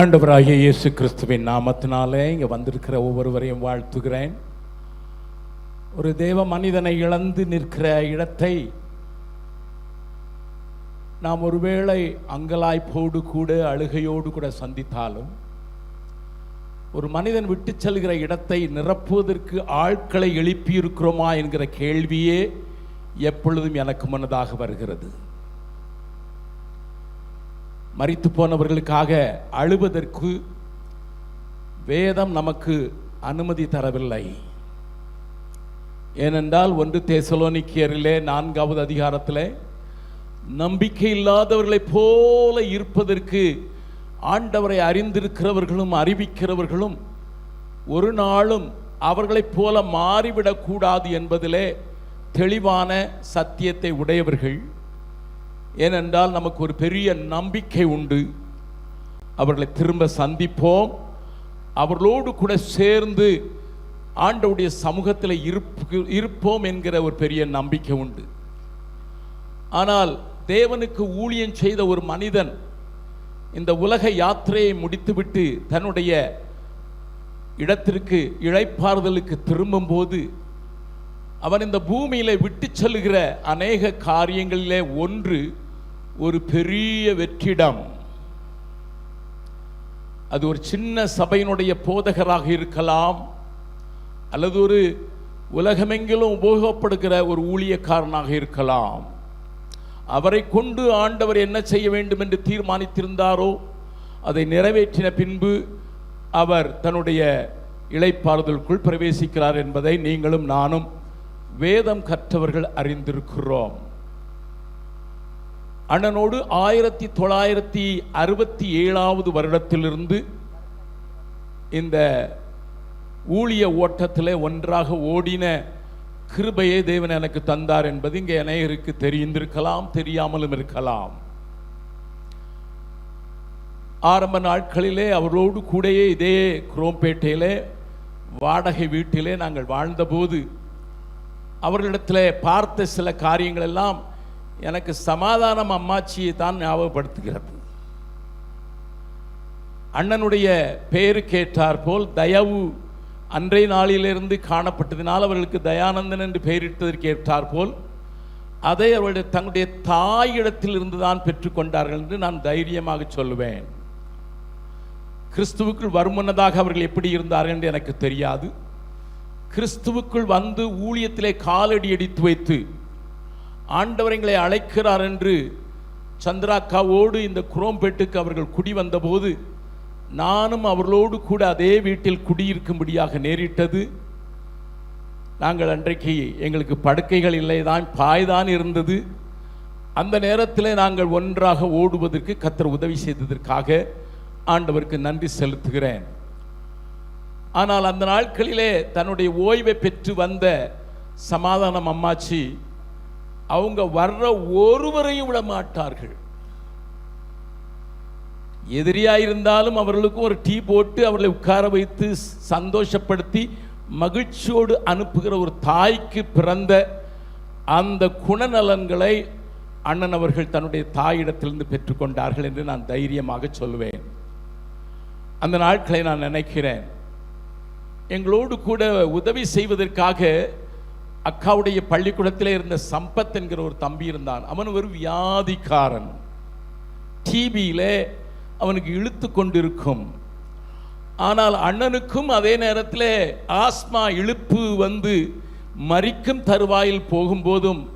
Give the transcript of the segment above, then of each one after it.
ஆண்டவராகிய இயேசு கிறிஸ்துவின் நாமத்தினாலே இங்கே வந்திருக்கிற ஒவ்வொருவரையும் வாழ்த்துகிறேன். ஒரு தேவ மனிதனை இழந்து நிற்கிற இடத்தை நாம் ஒருவேளை அங்கலாய்ப்போடு கூட அழுகையோடு கூட சந்தித்தாலும் ஒரு மனிதன் விட்டு செல்கிற இடத்தை நிரப்புவதற்கு ஆட்களை எழுப்பியிருக்கிறோமா என்கிற கேள்வியே எப்பொழுதும் எனக்கு முன்னதாக வருகிறது. மறித்து போனவர்களுக்காக அழுவதற்கு வேதம் நமக்கு அனுமதி தரவில்லை. ஏனென்றால் ஒன்று தேசலோனிக்கியரிலே நான்காவது அதிகாரத்திலே நம்பிக்கை இல்லாதவர்களைப் போல இருப்பதற்கு ஆண்டவரை அறிந்திருக்கிறவர்களும் அறிவிக்கிறவர்களும் ஒரு நாளும் அவர்களைப் போல மாறிவிடக்கூடாது என்பதிலே தெளிவான சத்தியத்தை உடையவர்கள். ஏனென்றால் நமக்கு ஒரு பெரிய நம்பிக்கை உண்டு. அவர்களை திரும்ப சந்திப்போம். அவர்களோடு கூட சேர்ந்து ஆண்டவுடைய சமூகத்தில் இருப்பு இருப்போம் என்கிற ஒரு பெரிய நம்பிக்கை உண்டு. ஆனால் தேவனுக்கு ஊழியம் செய்த ஒரு மனிதன் இந்த உலக யாத்திரையை முடித்துவிட்டு தன்னுடைய இடத்திற்கு இழைப்பாறுதலுக்கு திரும்பும்போது அவன் இந்த பூமியில விட்டு செல்கிற அநேக காரியங்களிலே ஒன்று ஒரு பெரிய வெற்றிடம். அது ஒரு சின்ன சபையினுடைய போதகராக இருக்கலாம் அல்லது ஒரு உலகமெங்கிலும் உபயோகப்படுகிற ஒரு ஊழியக்காரனாக இருக்கலாம். அவரை கொண்டு ஆண்டவர் என்ன செய்ய வேண்டும் என்று தீர்மானித்திருந்தாரோ அதை நிறைவேற்றின பின்பு அவர் தன்னுடைய இழைப்பாறுதலுக்குள் பிரவேசிக்கிறார் என்பதை நீங்களும் நானும் வேதம் கற்றவர்கள் அறிந்திருக்கிறோம். அண்ணனோடு ஆயிரத்தி தொள்ளாயிரத்தி அறுபத்தி ஏழாவது வருடத்திலிருந்து இந்த ஊழிய ஓட்டத்தில் ஒன்றாக ஓடின கிருபையை தேவன் எனக்கு தந்தார் என்பது இங்கே அநேகருக்கு தெரிந்திருக்கலாம் தெரியாமலும் இருக்கலாம். ஆரம்ப நாட்களிலே அவரோடு கூடயே இதே குரோம்பேட்டையிலே வாடகை வீட்டிலே நாங்கள் வாழ்ந்தபோது அவர்களிடத்தில் பார்த்த சில காரியங்கள் எல்லாம் எனக்கு சமாதானம் அம்மாச்சியை தான் ஞாபகப்படுத்துகிறது. அண்ணனுடைய பேரு கேட்டார் போல் தயவு அன்றைய நாளிலிருந்து காணப்பட்டதினால் அவர்களுக்கு தயானந்தன் என்று பெயரிட்டதற்கு ஏற்றார் போல் அதை அவருடைய தங்களுடைய தாயிடத்தில் இருந்து தான் பெற்றுக்கொண்டார்கள் என்று நான் தைரியமாக சொல்லுவேன். கிறிஸ்துவுக்குள் வருமுன்னதாக அவர்கள் எப்படி இருந்தார்கள் என்று எனக்கு தெரியாது. கிறிஸ்துவுக்குள் வந்து ஊழியத்திலே காலடி அடித்து வைத்து ஆண்டவர் எங்களை அழைக்கிறார் என்று சந்திராக்காவோடு இந்த குரோம்பேட்டுக்கு அவர்கள் குடி வந்தபோது நானும் அவர்களோடு கூட அதே வீட்டில் குடியிருக்கும்படியாக நேரிட்டது. நாங்கள் அன்றைக்கு எங்களுக்கு படுக்கைகள் இல்லை தான் பாய்தான் இருந்தது. அந்த நேரத்தில் நாங்கள் ஒன்றாக ஓடுவதற்கு கத்தர் உதவி செய்ததற்காக ஆண்டவருக்கு நன்றி செலுத்துகிறேன். ஆனால் அந்த நாட்களிலே தன்னுடைய ஓய்வை பெற்று வந்த சமாதானம் அம்மாச்சி அவங்க வர்ற ஒருவரையும் விட மாட்டார்கள். எதிரியாயிருந்தாலும் அவர்களுக்கும் ஒரு டீ போட்டு அவர்களை உட்கார வைத்து சந்தோஷப்படுத்தி மகிழ்ச்சியோடு அனுப்புகிற ஒரு தாய்க்கு பிறந்த அந்த குணநலன்களை அண்ணன் அவர்கள் தன்னுடைய தாயிடத்திலிருந்து பெற்றுக்கொண்டார்கள் என்று நான் தைரியமாக சொல்லுவேன். அந்த நாட்களை நான் நினைக்கிறேன். எங்களோடு கூட உதவி செய்வதற்காக அக்காவுடைய பள்ளிக்கூடத்தில் இருந்த சம்பத் என்கிற ஒரு தம்பி இருந்தான். அவன் ஒரு வியாதிக்காரன். டிபியில் அவனுக்கு இழுத்து கொண்டிருக்கும். ஆனால் அண்ணனுக்கும் அதே நேரத்தில் ஆஸ்மா இழுப்பு வந்து மறிக்கும் தருவாயில் போகும்போதும்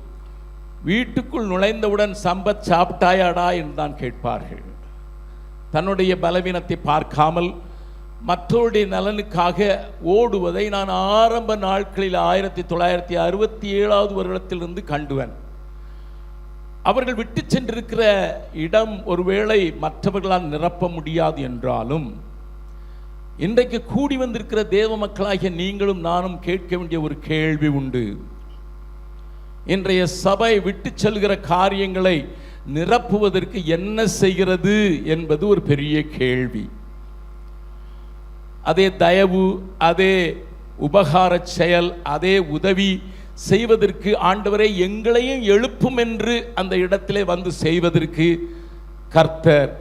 வீட்டுக்குள் நுழைந்தவுடன் சம்பத் சாப்பிட்டாயாடா? என்று தான் கேட்பார்கள். தன்னுடைய பலவீனத்தை பார்க்காமல் மற்றவருடைய நலனுக்காக ஓடுவதை நான் ஆரம்ப நாட்களில் ஆயிரத்தி தொள்ளாயிரத்தி அறுபத்தி ஏழாவது வருடத்திலிருந்து கண்டுவன். அவர்கள் விட்டு சென்றிருக்கிற இடம் ஒருவேளை மற்றவர்களால் நிரப்ப முடியாது என்றாலும் இன்றைக்கு கூடி வந்திருக்கிற தேவ மக்களாகிய நீங்களும் நானும் கேட்க வேண்டிய ஒரு கேள்வி உண்டு. இன்றைய சபை விட்டு செல்கிற காரியங்களை நிரப்புவதற்கு என்ன செய்கிறது என்பது ஒரு பெரிய கேள்வி. அதே தயவு அதே உபகார செயல் அதே உதவி செய்வதற்கு ஆண்டவரை எங்களையும் எழுப்பும் என்று அந்த இடத்திலே வந்து செய்வதற்கு கர்த்தர்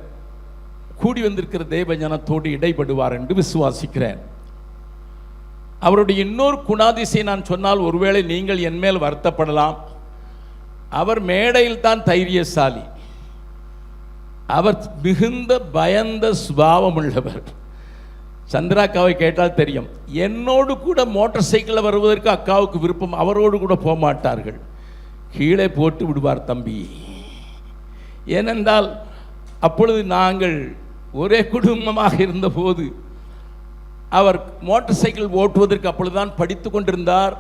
கூடி வந்திருக்கிற தேவ ஜனத்தோடு இடைபடுவார் என்று விசுவாசிக்கிறேன். அவருடைய இன்னொரு குணாதிசை நான் சொன்னால் ஒருவேளை நீங்கள் என் மேல் வருத்தப்படலாம். அவர் மேடையில் தான் தைரியசாலி. அவர் மிகுந்த பயந்த சுபாவம் உள்ளவர் சந்திராக்காவை கேட்டால் தெரியும். என்னோடு கூட மோட்டார் சைக்கிளில் வருவதற்கு அக்காவுக்கு விருப்பம். அவரோடு கூட போக மாட்டார்கள். கீழே போட்டு விடுவார் தம்பி. ஏனென்றால் அப்பொழுது நாங்கள் ஒரே குடும்பமாக இருந்தபோது அவர் மோட்டார் சைக்கிள் ஓட்டுவதற்கு அப்பொழுதுதான் படித்து கொண்டிருந்தார்.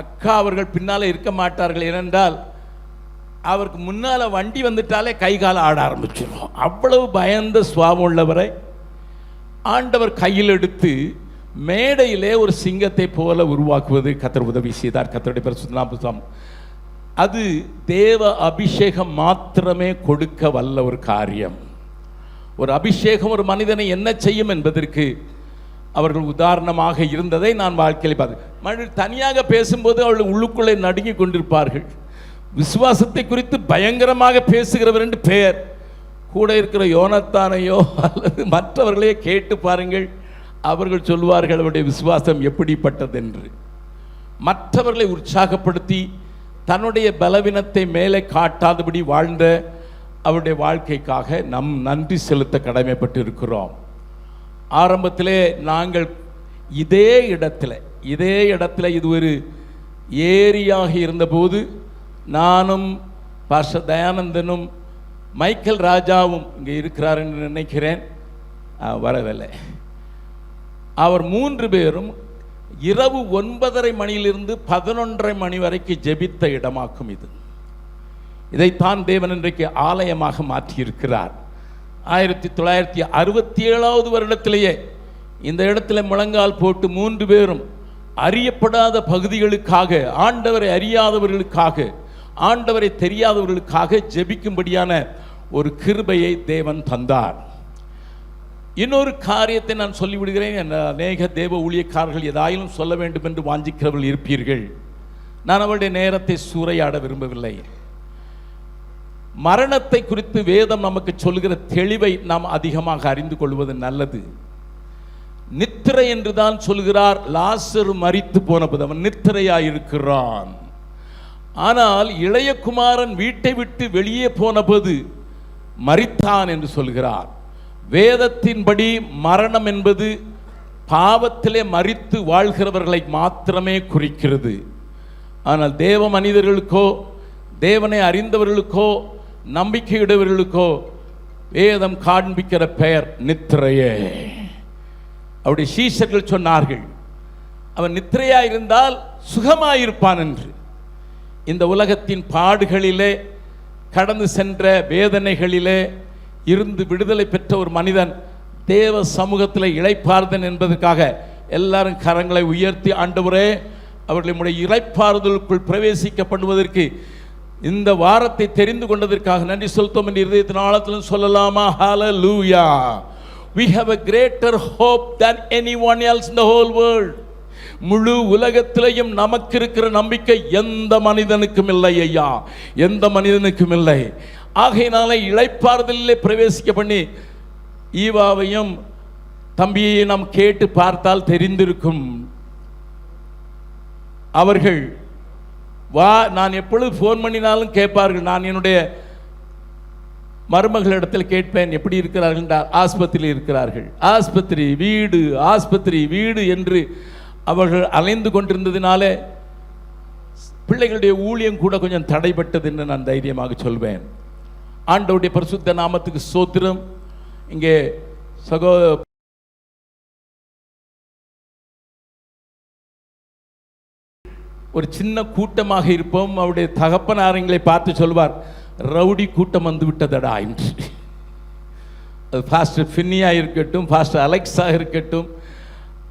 அக்கா அவர்கள் பின்னால் இருக்க மாட்டார்கள். ஏனென்றால் அவருக்கு முன்னால் வண்டி வந்துட்டாலே கை கால் ஆட ஆரம்பிச்சிடும். அவ்வளவு பயந்த சுவாபம் உள்ளவரை ஆண்டவர் கையில் எடுத்து மேடையிலே ஒரு சிங்கத்தை போல உருவாக்குவது கத்தர் உதவி செய்தார். கத்தருடைய பரிசுத்தம் அது தேவ அபிஷேகம் மாத்திரமே கொடுக்க வல்ல ஒரு காரியம். ஒரு அபிஷேகம் ஒரு மனிதனை என்ன செய்யும் என்பதற்கு அவர்கள் உதாரணமாக இருந்ததை நான் வாழ்க்கையில் பார்த்தேன் மனித தனியாக பேசும்போது அவள் உள்ளுக்குள்ளே நடுங்கி கொண்டிருப்பார்கள். விசுவாசத்தை குறித்து பயங்கரமாக பேசுகிறவர் என்று பெயர் கூட இருக்கிற யோனத்தானையோ அல்லது மற்றவர்களையே கேட்டு பாருங்கள். அவர்கள் சொல்வார்கள் அவருடைய விசுவாசம் எப்படிப்பட்டது என்று மற்றவர்களை உற்சாகப்படுத்தி தன்னுடைய பலவீனத்தை மேலே காட்டாதபடி வாழ்ந்த அவருடைய வாழ்க்கைக்காக நம் நன்றி செலுத்த கடமைப்பட்டு இருக்கிறோம் ஆரம்பத்திலே நாங்கள் இதே இடத்துல இதே இடத்துல இது ஒரு ஏரியாக இருந்தபோது நானும் பாஷ தயானந்தனும் மைக்கேல் ராஜாவும் இங்கே இருக்கிறார் என்று நினைக்கிறேன். வரவில்லை. அவர் மூன்று பேரும் இரவு ஒன்பதரை மணியிலிருந்து பதினொன்றரை மணி வரைக்கும் ஜெபித்த இடமாக்கும் இது. இதைத்தான் தேவன் இன்றைக்கு ஆலயமாக மாற்றியிருக்கிறார். ஆயிரத்தி தொள்ளாயிரத்தி அறுபத்தி ஏழாவது வருடத்திலேயே இந்த இடத்துல முழங்கால் போட்டு மூன்று பேரும் அறியப்படாத பகுதிகளுக்காக ஆண்டவரை அறியாதவர்களுக்காக ஆண்டவரை தெரியாதவர்களுக்காக ஜெபிக்கும்படியான ஒரு கிருபையை தேவன் தந்தார். இன்னொரு காரியத்தை நான் சொல்லிவிடுகிறேன் என் அநேக தேவ ஊழியக்காரர்கள் ஏதாயிலும் சொல்ல வேண்டும் என்று வாஞ்சிக்கிறவர்கள் இருப்பீர்கள். நான் அவருடைய நேரத்தை சூறையாட விரும்பவில்லை. மரணத்தை குறித்து வேதம் நமக்கு சொல்கிற தெளிவை நாம் அதிகமாக அறிந்து கொள்வது நல்லது. நித்திரை என்றுதான் சொல்கிறார் லாசரு மறித்து போனபோது அவன் நித்திரையாயிருக்கிறான். ஆனால் இளைய குமாரன் வீட்டை விட்டு வெளியே போனபோது மறித்தான் என்று சொல்கிறார். வேதத்தின்படி மரணம் என்பது பாவத்திலே மறித்து வாழ்கிறவர்களை மாத்திரமே குறிக்கிறது. ஆனால் தேவ மனிதர்களுக்கோ தேவனை அறிந்தவர்களுக்கோ நம்பிக்கையுடையவர்களுக்கோ வேதம் காண்பிக்கிற பெயர் நித்திரையே. அவருடைய சீஷர்கள் சொன்னார்கள் அவன் நித்திரையாக இருந்தால் சுகமாயிருப்பான் என்று. இந்த உலகத்தின் பாடுகளிலே கடந்து சென்ற வேதனைகளிலே இருந்து விடுதலை பெற்ற ஒரு மனிதன் தேவ சமூகத்தில் இழைப்பார்தன் என்பதற்காக எல்லாரும் கரங்களை உயர்த்தி ஆண்டவரே அவர்களுடைய இழைப்பாறுதலுக்குள் பிரவேசிக்கப்படுவதற்கு இந்த வாரத்தை தெரிந்து கொண்டதற்காக நன்றி செலுத்தோம் என்று இருதயத்தின் ஆழத்திலும் சொல்லலாமா? Hallelujah we have greater hope hope anyone else in the whole world முழு உலகத்திலையும் நமக்கு இருக்கிற நம்பிக்கை எந்த மனிதனுக்கும் இல்லை ஐயா. எந்த மனிதனுக்கும் இல்லை. ஆகையினால இளைப்பாறுதலிலே பிரவேசிக்க பண்ணி ஈவாவையும் தம்பியை நாம் கேட்டு பார்த்தால் தெரிந்திருக்கும். அவர்கள் வா நான் எப்பொழுது ஃபோன் பண்ணினாலும் கேட்பார்கள். நான் என்னுடைய மருமகளிடத்தில் கேட்பேன். எப்படி இருக்கிறார்கள்? என்றார். ஆஸ்பத்திரியில் இருக்கிறார்கள். ஆஸ்பத்திரி வீடு ஆஸ்பத்திரி வீடு என்று அவர்கள் அலைந்து கொண்டிருந்ததினாலே பிள்ளைகளுடைய ஊழியம் கூட கொஞ்சம் தடைப்பட்டது என்று நான் தைரியமாக சொல்வேன். ஆண்டவுடைய பரிசுத்த நாமத்துக்கு சோத்திரம். இங்கே சகோ ஒரு சின்ன கூட்டமாக இருப்போம். அவருடைய தகப்பனாரங்களை பார்த்து சொல்வார் ரவுடி கூட்டம் வந்து விட்டதடா என்று. அது ஃபாஸ்டர் ஃபின்னியாக இருக்கட்டும் ஃபாஸ்டர் அலெக்ஸாக இருக்கட்டும்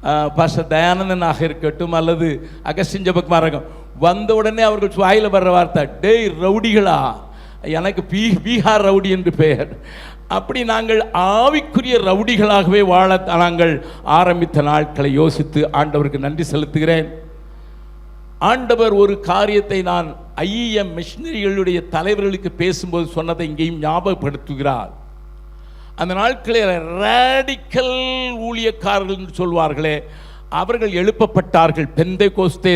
பாஸ்டர் தயானந்தனாக இருக்கட்டும் அல்லது அகஸ்டின் ஜபக்குமாரகம் வந்த உடனே அவர்கள் வாயில் வர்ற வார்த்தை டேய் ரவுடிகளா எனக்கு பீ பீகார் ரவுடி என்று பெயர். அப்படி நாங்கள் ஆவிக்குரிய ரவுடிகளாகவே வாழ நாங்கள் ஆரம்பித்த நாட்களை யோசித்து ஆண்டவருக்கு நன்றி செலுத்துகிறேன். ஆண்டவர் ஒரு காரியத்தை நான் ஐஎம் மிஷினரிகளுடைய தலைவர்களுக்கு பேசும்போது சொன்னதை இங்கேயும் ஞாபகப்படுத்துகிறார். அந்த நாட்களில் ரேடிக்கல் ஊழியக்காரர்கள் என்று சொல்வார்களே அவர்கள் எழுப்பப்பட்டார்கள் பெந்தை கோஸ்தே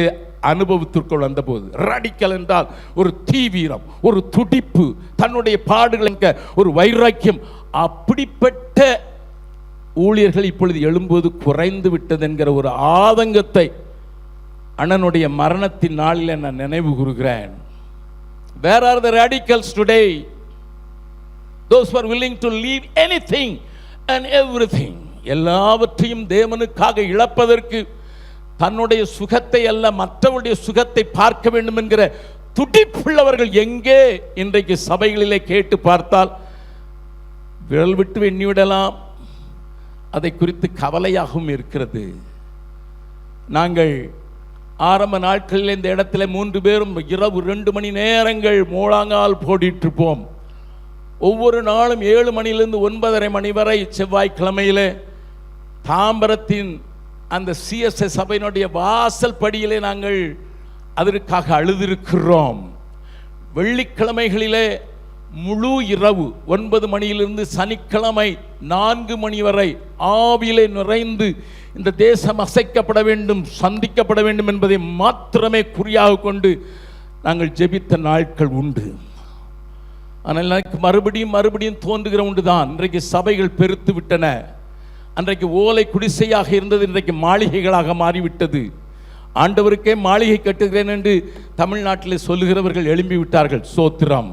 அனுபவத்திற்குள் வந்தபோது. ரடிக்கல் என்றால் ஒரு தீவிரம் ஒரு துடிப்பு தன்னுடைய பாடுகள் ஒரு வைராக்கியம். அப்படிப்பட்ட ஊழியர்கள் இப்பொழுது எழும்போது குறைந்து விட்டது என்கிற ஒரு ஆதங்கத்தை அண்ணனுடைய மரணத்தின் நாளில் நான் நினைவு கூறுகிறேன். Where are the radicals today those are willing to leave anything and everything எல்லாவற்றையும் தேவனுக்காக இழப்பதற்கு தன்னுடைய சுகத்தை அல்ல மற்றவருடைய சுகத்தை பார்க்க வேண்டும் என்கிற துடிப்புள்ளவர்கள் எங்கே? இன்றைக்கு சபைகளிலே கேட்டு பார்த்தால் விரல் விட்டு எண்ணிவிடலாம். அதை குறித்து கவலையாகவும் இருக்கிறது. நாங்கள் ஆரம்ப நாட்களில் இந்த இடத்துல மூன்று பேரும் இரவு ரெண்டு மணி நேரங்கள் மூழாங்கால் போடிட்டு இருப்போம். ஒவ்வொரு நாளும் ஏழு மணியிலிருந்து ஒன்பதரை மணி வரை செவ்வாய்க்கிழமையிலே தாம்பரத்தின் அந்த சிஎஸ்எஸ் சபையினுடைய வாசல் படியிலே நாங்கள் அதற்காக அழுதிருக்கிறோம். வெள்ளிக்கிழமைகளிலே முழு இரவு ஒன்பது மணியிலிருந்து சனிக்கிழமை நான்கு மணி வரை ஆவியிலே நிறைந்து இந்த தேசம் அசைக்கப்பட வேண்டும் சந்திக்கப்பட வேண்டும் என்பதை மாத்திரமே குறியாக கொண்டு நாங்கள் ஜெபித்த நாட்கள் உண்டு. ஆனால் எனக்கு மறுபடியும் மறுபடியும் தோன்றுகிற தான் இன்றைக்கு சபைகள் பெருத்து விட்டன. அன்றைக்கு ஓலை குடிசையாக இருந்தது இன்றைக்கு மாளிகைகளாக மாறிவிட்டது. ஆண்டவருக்கே மாளிகை கட்டுகிறேன் என்று தமிழ்நாட்டில் சொல்லுகிறவர்கள் எழும்பி விட்டார்கள் சோத்திரம்.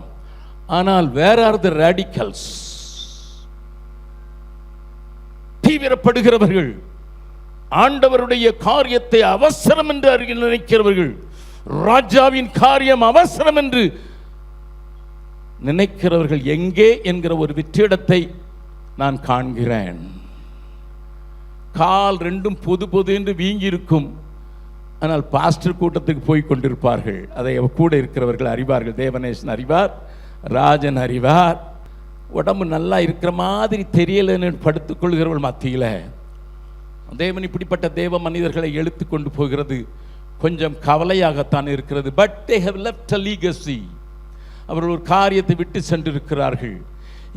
ஆனால் வேர் ஆர் த ரேடிக்கல்ஸ் தீவிரப்படுகிறவர்கள். ஆண்டவருடைய காரியத்தை அவசரம் என்று அருகில் நினைக்கிறவர்கள். ராஜாவின் காரியம் அவசரம் என்று நினைக்கிறவர்கள் எங்கே என்கிற ஒரு வெற்றிடத்தை நான் காண்கிறேன். கால் ரெண்டும் பொது பொது என்று வீங்கியிருக்கும். ஆனால் பாஸ்டர் கூட்டத்துக்கு போய் கொண்டிருப்பார்கள். அதை கூட இருக்கிறவர்கள் அறிவார்கள். தேவநேசன் அறிவார் ராஜன் அறிவார். உடம்பு நல்லா இருக்கிற மாதிரி தெரியலன்னு படுத்துக்கொள்கிறவள் மத்தியில். தேவன் இப்படிப்பட்ட தேவ மனிதர்களை எழுத்து கொண்டு போகிறது. கொஞ்சம் கவலையாகத்தான் இருக்கிறது. But they have left a legacy அவர்கள் ஒரு காரியத்தை விட்டு சென்றிருக்கிறார்கள்.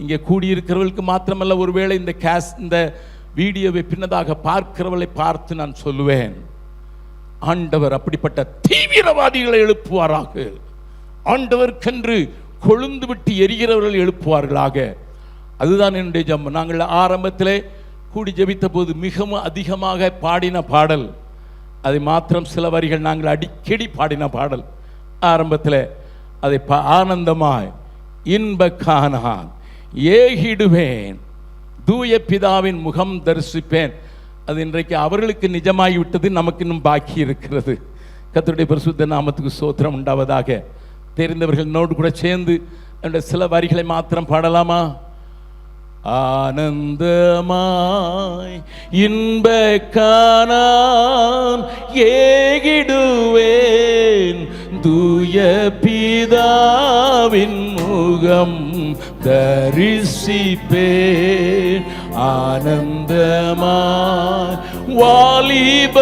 இங்கே கூடியிருக்கிறவர்களுக்கு மாத்திரமல்ல ஒருவேளை இந்த கேஸ் இந்த வீடியோவை பின்னதாக பார்க்கிறவளை பார்த்து நான் சொல்லுவேன். ஆண்டவர் அப்படிப்பட்ட தீவிரவாதிகளை எழுப்புவாராக. ஆண்டவர்க்கென்று கொழுந்து விட்டு எரிகிறவர்கள் எழுப்புவார்களாக. அதுதான் என்னுடைய ஜம்மு. நாங்கள் ஆரம்பத்திலே கூடி ஜெபித்த போது மிகவும் அதிகமாக பாடின பாடல். அதை மாத்திரம் சில வரிகள் நாங்கள் அடிக்கடி பாடின பாடல். ஆரம்பத்தில் அதை ப- ஆனந்தமாய் இன்ப காணான் ஏகிடுவேன். தூய பிதாவின் முகம் தரிசிப்பேன். அது இன்றைக்கு அவர்களுக்கு நிஜமாகிவிட்டது நமக்கு இன்னும் பாக்கி இருக்கிறது. கத்துடைய பரிசுத்த நாமத்துக்கு சோத்திரம் உண்டாவதாக. தெரிந்தவர்கள் நோடு கூட சேர்ந்து அந்த சில வரிகளை மாத்திரம் பாடலாமா? ஆனந்தமாய் இன்ப காணான் ஏகிடுவேன். தூய பிதாவின் முகம் தரிசிப்பே ஆனந்தமா வாலிப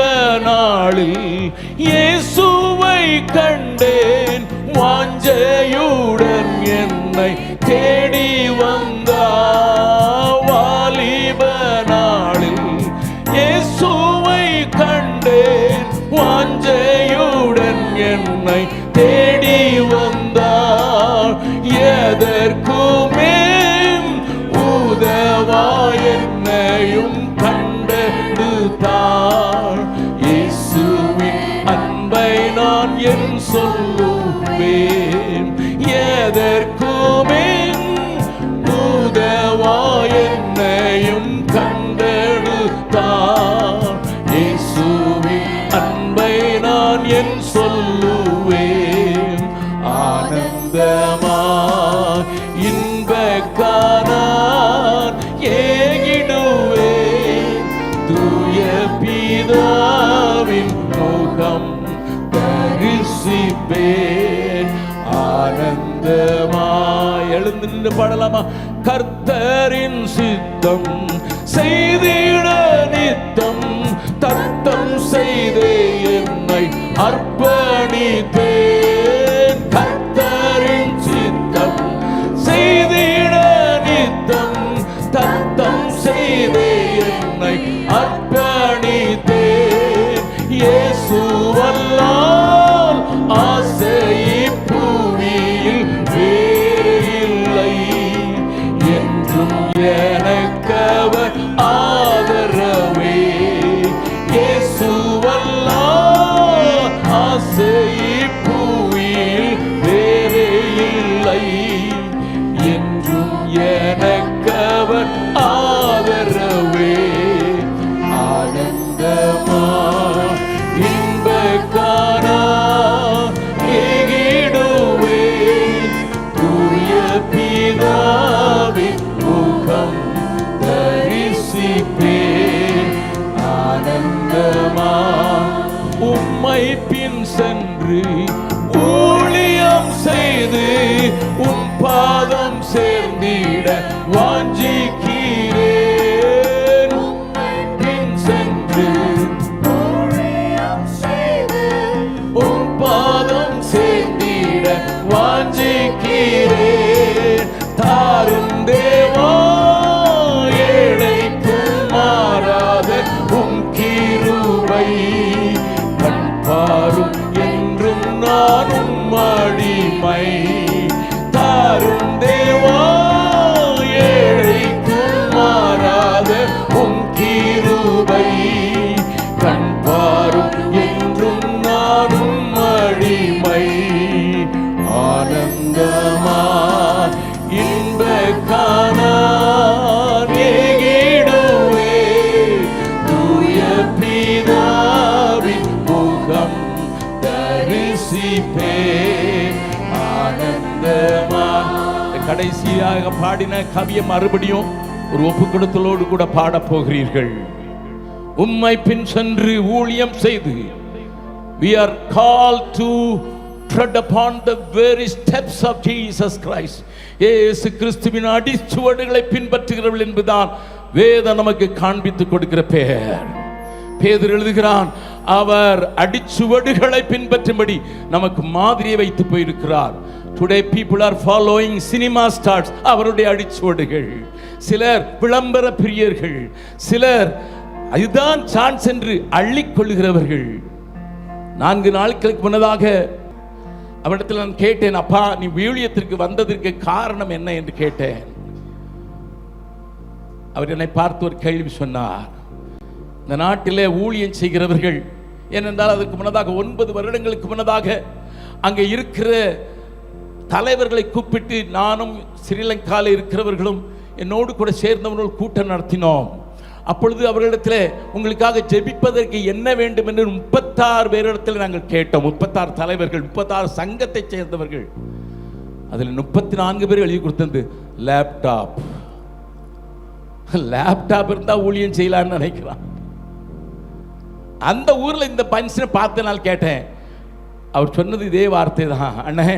நாளில் இயேசுவை கண்டேன். வாஞ்சையுடன் என்னை தேடி வந்தார். தேடி வந்தார் எதற்குமே உதவா என்னையும் கண்டெடுத்தார் இயேசுவின் அன்பை நான் என் சொல் பாடலாமா? கர்த்தரின் சித்தம். keep me. கடைசியாக பாடின கவியம் மறுபடியும் ஒரு ஒப்பு கொடுத்தலோடு கூட பாடப் போகிறீர்கள். உம்மை பின் சென்று ஊழியம் செய்து we are called to tread upon the very steps of Jesus Christ. ஏசு கிறிஸ்துவின் அடிச்சுவடுகளை பின்பற்றுகிறவள் என்பதுதான் வேதம் நமக்கு காண்பித்து கொடுக்கிற பெயர் பேதர் எழுதுகிறான் அவர் அடிச்சுவடுகளை பின்பற்றும்படி நமக்கு மாதிரியை வைத்து போயிருக்கிறார். Today people are following cinema stars அவருடைய அடிச்சுவடுகள். சிலர் விளம்பர பிரியர்கள். சிலர் அதுதான் சான்ஸ் என்று அள்ளிக்கொள்கிறவர்கள் நான்கு நாட்களுக்கு முன்னதாக அவனிடத்தில் நான் கேட்டேன் அப்பா நீ வீழியத்திற்கு வந்ததற்கு காரணம் என்ன? என்று கேட்டேன். அவர் என்னை பார்த்து ஒரு கேள்வி சொன்னார். இந்த நாட்டிலே ஊழியம் செய்கிறவர்கள் ஏனென்றால் அதற்கு முன்னதாக ஒன்பது வருடங்களுக்கு முன்னதாக அங்கே இருக்கிற தலைவர்களை கூப்பிட்டு நானும் ஸ்ரீலங்காவில் இருக்கிறவர்களும் என்னோடு கூட சேர்ந்தவர்கள் கூட்டம் நடத்தினோம். அப்பொழுது அவர்களிடத்தில் உங்களுக்காக ஜெபிப்பதற்கு என்ன வேண்டும் என்று முப்பத்தாறு பேரிடத்தில் நாங்கள் கேட்டோம். முப்பத்தாறு தலைவர்கள் முப்பத்தாறு சங்கத்தை சேர்ந்தவர்கள். அதில் முப்பத்தி நான்கு பேர் எழுதி கொடுத்தது லேப்டாப் லேப்டாப் இருந்தால் ஊழியம் செய்யலாம்னு நினைக்கிறான். அந்த ஊரில் இந்த பன்சனை பார்த்த நாள் கேட்டேன். அவர் சொன்னது இதே வார்த்தை தான் அண்ணே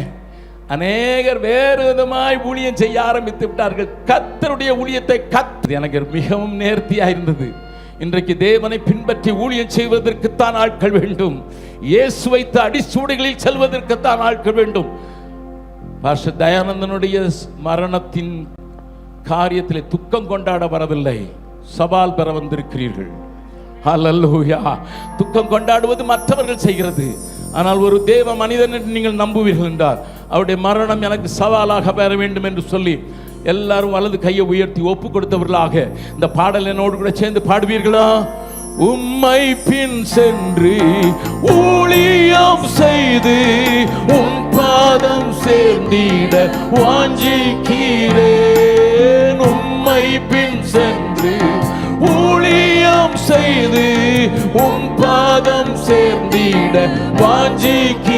அநேகர் வேறு விதமாய் ஊழியம் செய்ய ஆரம்பித்து விட்டார்கள். கத்தருடைய ஊழியத்தை கத் எனக்கு மிகவும் நேர்த்தியாக இருந்தது. இன்றைக்கு தேவனை பின்பற்றி ஊழியம் செய்வதற்குத்தான் ஆட்கள் வேண்டும். இயேசு வைத்த அடிச்சூடுகளில் செல்வதற்குத்தான் ஆட்கள் வேண்டும். பாஷ தயானந்தனுடைய மரணத்தின் காரியத்திலே துக்கம் கொண்டாட வரவில்லை. சவால் பெற வந்திருக்கிறீர்கள். ஹalleluya. துக்கம் கொண்டாடுவது மற்றவர்கள் செய்கிறது. ஆனால் ஒரு தேவ மனிதன் என்று நீங்கள் நம்புவீர்கள் என்றார். அவருடைய மரணம் எனக்கு சவாலாக பெற வேண்டும் என்று சொல்லி எல்லாரும் வலது கையை உயர்த்தி ஒப்பு கொடுத்தவர்களாக இந்த பாடல் என்னோடு கூட சேர்ந்து பாடுவீர்களா? உம்மை பின் சென்று ஊழியம் செய்து உம் பாதம் சேர்ந்திட வாஞ்சிக்கிறேன். உம்மை பின் சென்று ஊழியம் செய்து உம் பாதம் சேர்ந்திட வாஞ்சிக்கிறேன்.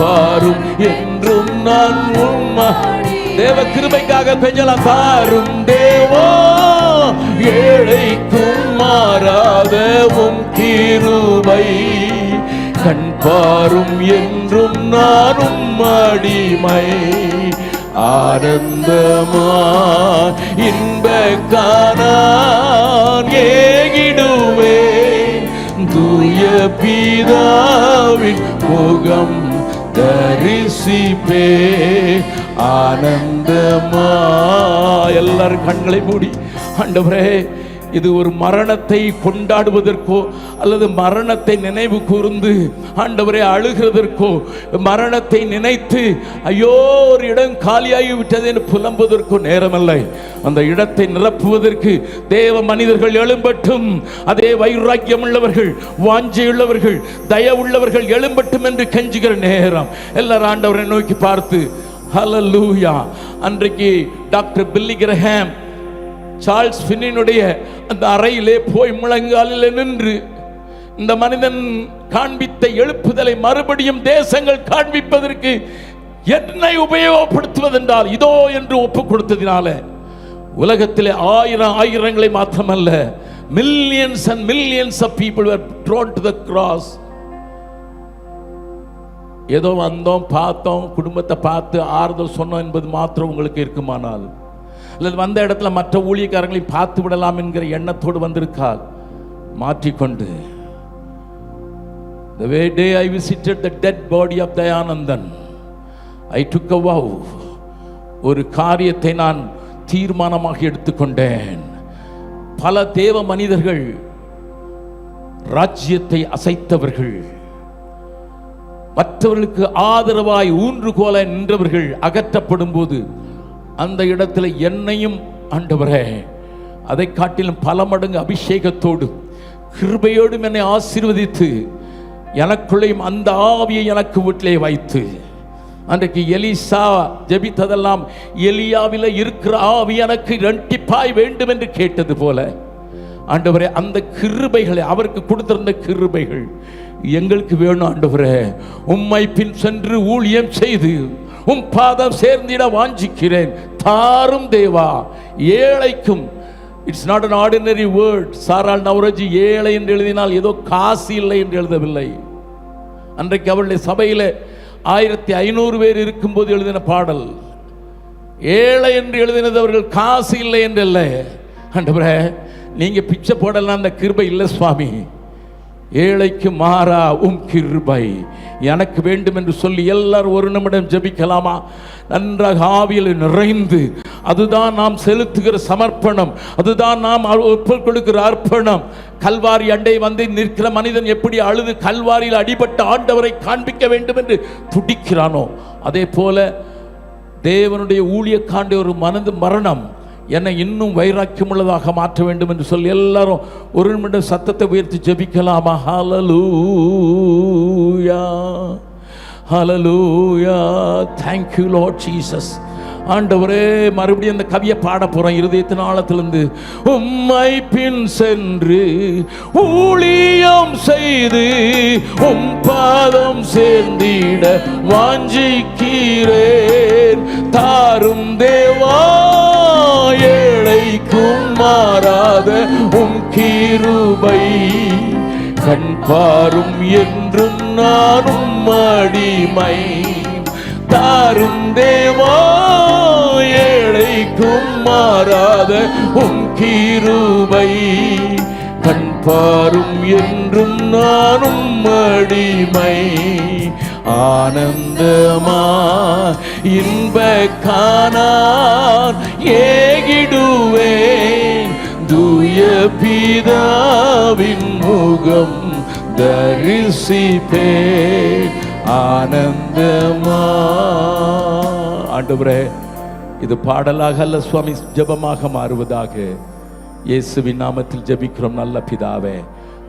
பாரும் என்றும் நான் உம்மா. தேவ கிருபைக்காக பெஞ்சலாம் பாரும். தேவோ ஏழைக்கும் மாறாத உம் கிருபை. கண் பாரும் என்றும் நானும் அடிமை. ஆனந்தமா இன்ப காணான் ஏகிடுவே தூய பிதாவின் முகம் தரிசிப்பே ஆனந்தமா எல்லாரும் கண்களை மூடி ஆண்டவரே இது ஒரு மரணத்தை கொண்டாடுவதற்கோ அல்லது மரணத்தை நினைவு கூர்ந்து ஆண்டவரை அழுகிறதற்கோ மரணத்தை நினைத்து ஐயோ ஒரு இடம் காலியாகி விட்டது என்று புலம்புவதற்கோ நேரமில்லை. அந்த இடத்தை நிரப்புவதற்கு தேவ மனிதர்கள் எழும்பட்டும். அதே வைராக்கியம் உள்ளவர்கள் வாஞ்சையுள்ளவர்கள் தயவுள்ளவர்கள் எழும்பட்டும் என்று கெஞ்சுகிற நேரம். எல்லாரும் ஆண்டவரை நோக்கி பார்த்து ஹலலூயா அன்றைக்கு டாக்டர் பில்லி கிரஹாம் சார்ல்ஸ் ஃபின்னினுடைய அந்த அறையிலே போய் முழங்காலில் நின்று இந்த மனிதன் காண்பித்த எழுப்புதலை மறுபடியும் தேசங்கள் காண்பிப்பதற்கு என்னை உபயோகப்படுத்துவதென்றால் இதோ என்று ஒப்பு கொடுத்ததினால உலகத்திலே ஆயிரம் ஆயிரங்களை மாத்திரமல்ல millions and millions of people were drawn to the cross ஏதோ வந்தோம் பார்த்தோம் குடும்பத்தை பார்த்து ஆறுதல் சொன்னோம் என்பது மாத்திரம் உங்களுக்கு இருக்குமானால் அல்லது வந்த இடத்துல மற்ற ஊழியக்காரங்களையும் பார்த்து விடலாம் என்கிற எண்ணத்தோடு வந்திருக்கால் மாற்றிக்கொண்டு The way day I visited the dead body of Dayanandan, I took a vow. ஒரு காரியத்தை நான் தீர்மானமாக எடுத்துக்கொண்டேன். பல தேவ மனிதர்கள் ராஜ்யத்தை அசைத்தவர்கள். மற்றவர்களுக்கு ஆதரவாய் ஊன்றுகோல நின்றவர்கள் அகற்றப்படும் போது அந்த இடத்துல என்னையும் ஆண்டவரே அதை காட்டிலும் பல மடங்கு அபிஷேகத்தோடு கிருபையோடும் என்னை ஆசீர்வதித்து எனக்குள்ளேயும் அந்த ஆவியை எனக்கு வீட்டிலே வைத்து அன்றைக்கு எலிசா ஜெபித்ததெல்லாம் எலியாவில் இருக்கிற ஆவி எனக்கு ரெண்டிப்பாய் வேண்டும் என்று கேட்டது போல ஆண்டவரே அந்த கிருபைகளை அவருக்கு கொடுத்திருந்த கிருபைகள் எங்களுக்கு வேணும் ஆண்டவரே. உம்மை பின் சென்று ஊழியம் செய்து உம் பாதம் சேர்ந்திட வாஞ்சிக்கிறேன். தாரும் தேவா ஏழைக்கும். It's not an ordinary word சாரால் நவரஜி ஏழை என்று எழுதினால் ஏதோ காசு இல்லை என்று எழுதவில்லை. அன்றைக்கு அவளுடைய சபையில் ஆயிரத்தி ஐநூறு பேர் இருக்கும்போது எழுதின பாடல். ஏழை என்று எழுதினது அவர்கள் காசு இல்லை என்று இல்லை ஆண்டவரே நீங்கள் பிச்சை போடலாம் அந்த கிருபை இல்லை சுவாமி. ஏழைக்கு மாறா உம் கிருபை. எனக்கு வேண்டும் என்று சொல்லி எல்லாரும் ஒரு நிமிடம் ஜெபிக்கலாமா? நன்றாக ஆவியில் நிறைந்து அதுதான் நாம் செலுத்துகிற சமர்ப்பணம் அதுதான் நாம் ஒப்புக் கொடுக்கிற அர்ப்பணம். கல்வாரி அண்டை வந்து நிற்கிற மனிதன் எப்படி அழுது கல்வாரியில் அடிபட்ட ஆண்டவரை காண்பிக்க வேண்டும் என்று துடிக்கிறானோ? அதே போல தேவனுடைய ஊழியக்காண்டி ஒரு மனது மரணம் என்னை இன்னும் வைராக்கியமுள்ளதாக மாற்ற வேண்டும் என்று சொல்லி எல்லாரும் ஒரு நிமிடம் சத்தத்தை உயர்த்தி ஜெபிக்கலாமா? Hallelujah hallelujah thank you Lord Jesus ஆண்டவரே மறுபடியும் அந்த கவியை பாட போறோம். இருதயத்தின் ஆழத்திலிருந்து. உம்மை பின் சென்று ஊழியம் செய்து உம் பாதம் சேர்ந்திட வாஞ்சிக்கிறேன். தாரும் தேவா ஏழைக்கும் மாறாத உம் கீருபை. கண் பாரும் என்றும் நானும் அடிமை தாரும் தேவா ஏழைக்கும் மாறாத உம் கீருபை. கண் பாரும் என்றும் நானும் அடிமை ஆனந்தமா இன்ப காணான் ஏகிடுவேன். தூய பிதாவின் முகம் தரிசிப்பேன். ஆனந்தமா ஆண்டவரே இது பாடலாக அல்ல சுவாமி ஜபமாக மாறுவதாக. இயேசுவின் நாமத்தில் ஜபிக்கிறோம் நல்ல பிதாவே.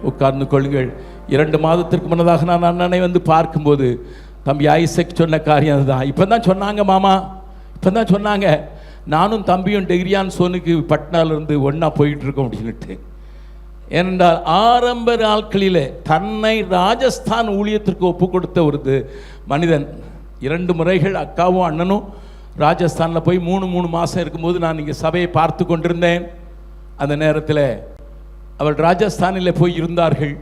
உட்கார்ந்து கொள்ளுங்கள். இரண்டு மாதத்திற்கு முன்னதாக நான் அண்ணனை வந்து பார்க்கும்போது தம்பி ஐசக் சொன்ன காரியம் அதுதான். இப்போ தான் சொன்னாங்க மாமா. இப்போ தான் சொன்னாங்க. நானும் தம்பியும் டெகிரியான் சோனுக்கு பட்னாலிருந்து ஒன்றா போயிட்டுருக்கோம் அப்படின்ட்டு ஏனென்றால் ஆரம்ப நாட்களிலே தன்னை ராஜஸ்தான் ஊழியத்திற்கு ஒப்பு கொடுத்த ஒரு மனிதன். இரண்டு முறைகள் அக்காவும் அண்ணனும் ராஜஸ்தானில் போய் மூணு மூணு மாதம் இருக்கும்போது நான் இங்கே சபையை பார்த்து கொண்டிருந்தேன். அந்த நேரத்தில் அவள் ராஜஸ்தானில் போய் இருந்தார்கள்.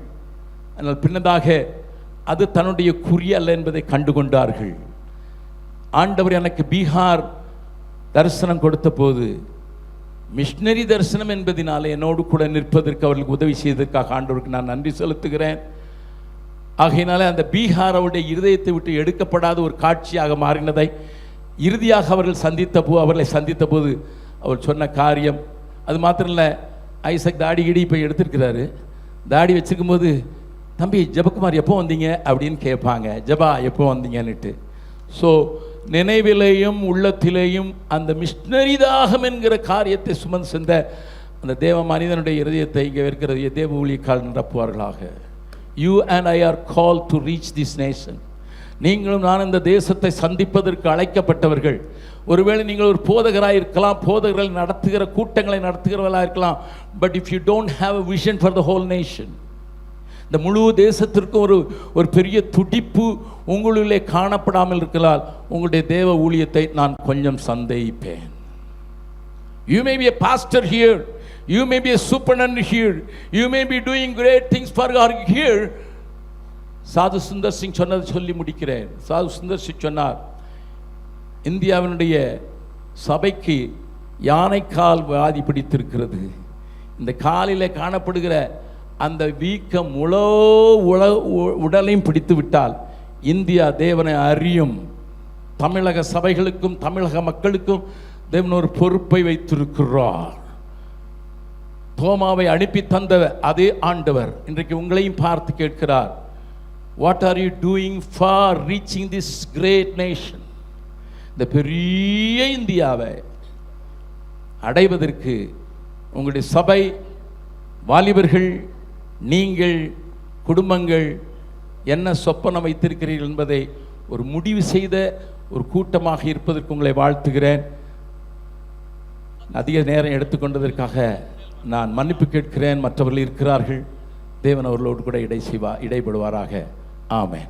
ஆனால் பின்னதாக அது தன்னுடைய குறி அல்ல என்பதை கண்டு கொண்டார்கள். ஆண்டவர் எனக்கு பீகார் தரிசனம் கொடுத்த போது மிஷினரி தரிசனம் என்பதினாலே என்னோடு கூட நிற்பதற்கு அவர்களுக்கு உதவி செய்ததற்காக ஆண்டவருக்கு நான் நன்றி செலுத்துகிறேன். ஆகையினாலே அந்த பீகார் அவருடைய இருதயத்தை விட்டு எடுக்கப்படாத ஒரு காட்சியாக மாறினதை இறுதியாக அவர்கள் சந்தித்த போ அவர்களை சந்தித்த போது அவர் சொன்ன காரியம் அது மாத்திரம் இல்லை ஐசக் தாடி கிடி இப்போ எடுத்திருக்கிறாரு. தாடி வச்சிருக்கும்போது தம்பி ஜபக்குமார் எப்போ வந்தீங்க? அப்படின்னு கேட்பாங்க. ஜெபா எப்போ வந்தீங்கன்னுட்டு. ஸோ நினைவிலேயும் உள்ளத்திலேயும் அந்த மிஷினரி தாகம் என்கிற காரியத்தை சுமந்து சென்ற அந்த தேவ மனிதனுடைய இருதயத்தை இங்கே இருக்கிற தேவ ஊழியக்கால் நிரப்புவார்களாக. You and I are call to reach this nation நீங்களும் நான் இந்த தேசத்தை சந்திப்பதற்கு அழைக்கப்பட்டவர்கள். ஒருவேளை நீங்கள் ஒரு போதகராக இருக்கலாம் போதகர்கள் நடத்துகிற கூட்டங்களை நடத்துகிறவர்களாக இருக்கலாம். But if you don't have a vision for the whole nation இந்த முழு தேசத்திற்கும் ஒரு ஒரு பெரிய துடிப்பு உங்களுள்ளே காணப்படாமல் இருக்கலால் உங்களுடைய தேவ ஊழியத்தை நான் கொஞ்சம் சந்தேகிப்பேன். You may be a pastor here you may be a superintendent here you may be doing great things for God here Sadhu Sundar Singh சொன்னதை சொல்லி முடிக்கிறேன். சாது சுந்தர் சிங் சொன்னார் இந்தியாவினுடைய சபைக்கு யானைக்கால் வியாதி பிடித்திருக்கிறது. இந்த காலில் காணப்படுகிற அந்த வீக்கம் உளோ உல உடலையும் பிடித்து விட்டால் இந்தியா தேவனை அறியும். தமிழக சபைகளுக்கும் தமிழக மக்களுக்கும் தேவன் ஒரு பொறுப்பை வைத்திருக்கிறார். தோமாவை அனுப்பி தந்த அதே ஆண்டவர் இன்றைக்கு உங்களையும் பார்த்து கேட்கிறார். What are you doing for reaching this great nation இந்த பெரிய இந்தியாவை அடைவதற்கு உங்களுடைய சபை வாலிபர்கள் நீங்கள் குடும்பங்கள் என்ன சொப்பனம் வைத்திருக்கிறீர்கள் என்பதை ஒரு முடிவு செய்த ஒரு கூட்டமாக இருப்பதற்கு உங்களை வாழ்த்துகிறேன். அதிக நேரம் எடுத்துக்கொண்டதற்காக நான் மன்னிப்பு கேட்கிறேன். மற்றவர்கள் இருக்கிறார்கள். தேவன் அவர்களோடு கூட இடை செய்வா இடைபடுவாராக. ஆமேன்.